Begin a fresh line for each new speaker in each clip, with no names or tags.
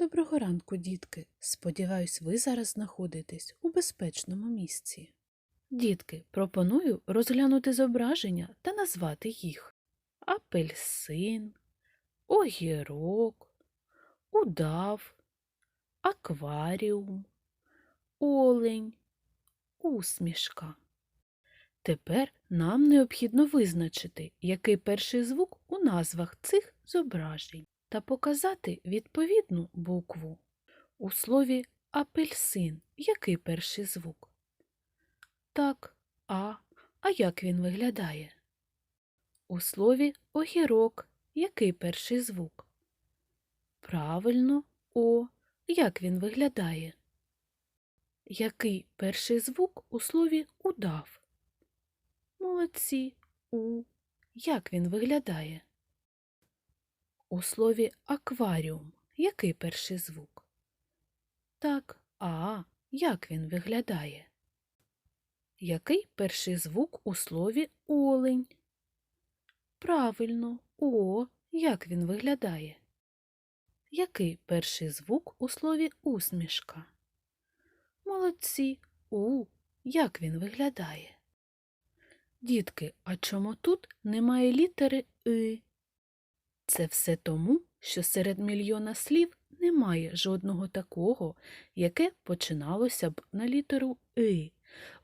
Доброго ранку, дітки. Сподіваюсь, ви зараз знаходитесь у безпечному місці. Дітки, пропоную розглянути зображення та назвати їх апельсин, огірок, удав, акваріум, олень, усмішка. Тепер нам необхідно визначити, який перший звук у назвах цих зображень та показати відповідну букву. У слові апельсин який перший звук? Так, А. А як він виглядає? У слові огірок який перший звук? Правильно, О. Як він виглядає? Який перший звук у слові удав? Молодці. У. Як він виглядає? У слові акваріум який перший звук? Так, а як він виглядає? Який перший звук у слові олень? Правильно, о, як він виглядає? Який перший звук у слові усмішка? Молодці, у, як він виглядає? Дітки, а чому тут немає літери И? Це все тому, що серед мільйона слів немає жодного такого, яке починалося б на літеру И.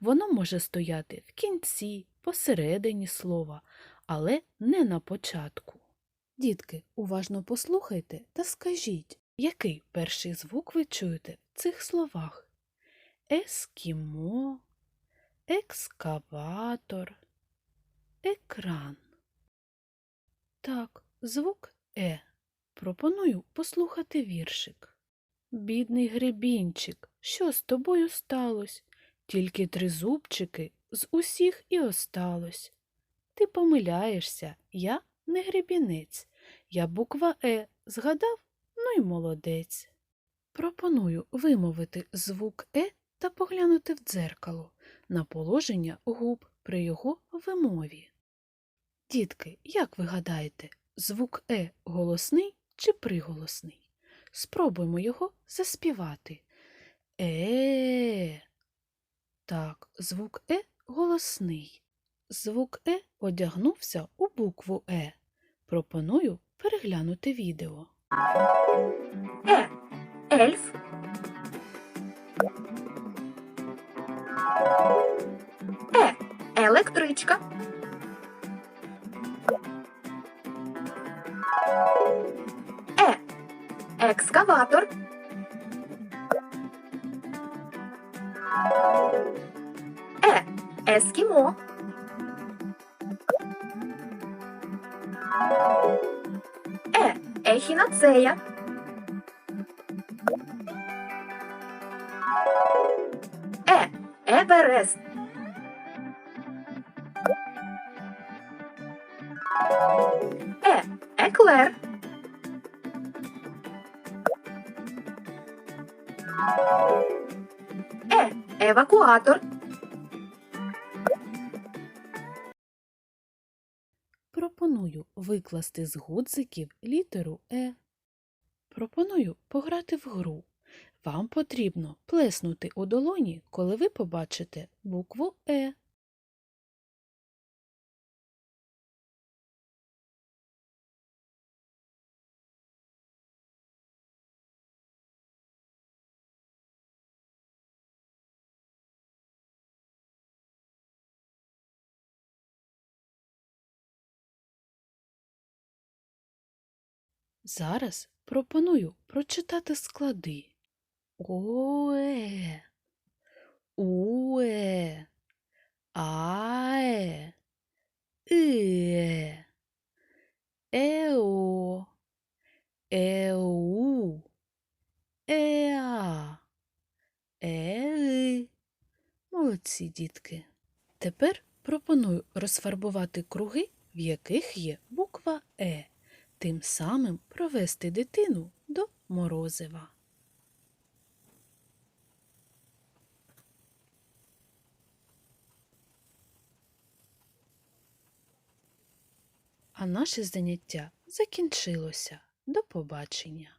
Воно може стояти в кінці, посередині слова, але не на початку. Дітки, уважно послухайте та скажіть, який перший звук ви чуєте в цих словах? Ескімо, екскаватор, екран. Так, звук Е. Пропоную послухати віршик. Бідний гребінчик, що з тобою сталось? Тільки три зубчики з усіх і осталось. Ти помиляєшся, я не гребінець. Я буква Е згадав, ну й молодець. Пропоную вимовити звук Е та поглянути в дзеркало на положення губ при його вимові. Дітки, як ви гадаєте, звук Е голосний чи приголосний? Спробуємо його заспівати. Е. Так, звук Е голосний. Звук Е одягнувся у букву Е. Пропоную переглянути відео.
Е. Ельф. Е. Електричка. Екскаватор. Е. Ескімо. Е. Ехінацея. Е. Еверест. Е. Еклер. Евакуатор.
Пропоную викласти з гудзиків літеру Е. Пропоную пограти в гру. Вам потрібно плеснути у долоні, коли ви побачите букву Е. Зараз пропоную прочитати склади. Ое, уе, аe, іе, ео, еу, еа, еи. Молодці, дітки. Тепер пропоную розфарбувати круги, в яких є буква Е, тим самим провести дитину до морозива. А наше заняття закінчилося. До побачення!